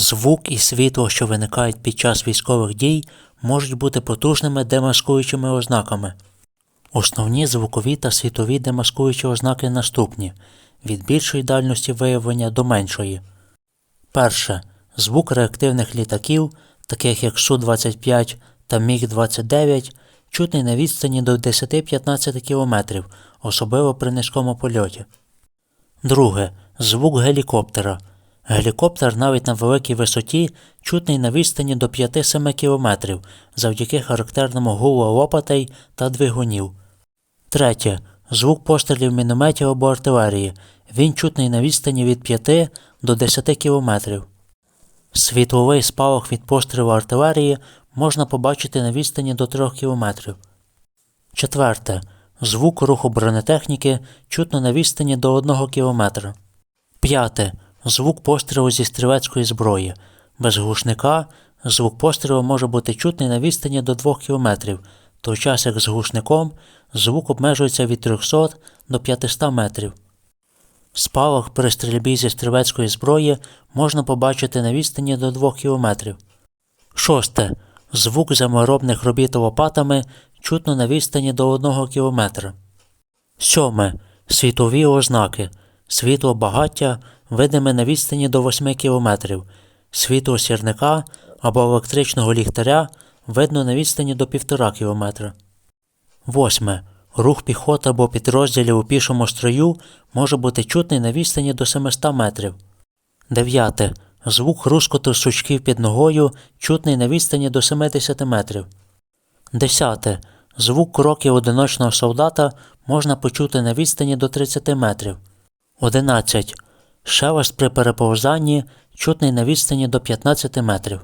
Звук і світло, що виникають під час військових дій, можуть бути потужними демаскуючими ознаками. Основні звукові та світові демаскуючі ознаки наступні від більшої дальності виявлення до меншої. Перше. Звук реактивних літаків, таких як Су-25 та Міг-29, чутний на відстані до 10-15 км, особливо при низькому польоті. Друге. Звук гелікоптера. Гелікоптер навіть на великій висоті чутний на відстані до 5-7 км завдяки характерному гулу лопатей та двигунів. Третє. Звук пострілів мінометів або артилерії. Він чутний на відстані від 5 до 10 км. Світловий спалах від пострілу артилерії можна побачити на відстані до 3 км. Четверте. Звук руху бронетехніки чутно на відстані до 1 км. П'яте. Звук пострілу зі стрілецької зброї. Без глушника звук пострілу може бути чутний на відстані до 2 км, той час як з глушником звук обмежується від 300 до 500 метрів. Спалах при стрільбі зі стрілецької зброї можна побачити на відстані до 2 км. Шосте. Звук землеробних робіт лопатами чутно на відстані до 1 км. Сьоме. Світові ознаки. Світло багаття видиме на відстані до 8 км. Світло сірника або електричного ліхтаря видно на відстані до 1,5 км. Восьме. Рух піхоти або підрозділів у пішому строю може бути чутний на відстані до 700 метрів. Дев'яте. Звук хрускоту сучків під ногою чутний на відстані до 70 метрів. Десяте. Звук кроків одиночного солдата можна почути на відстані до 30 метрів. 11. Шелест при переповзанні чутний на відстані до 15 метрів.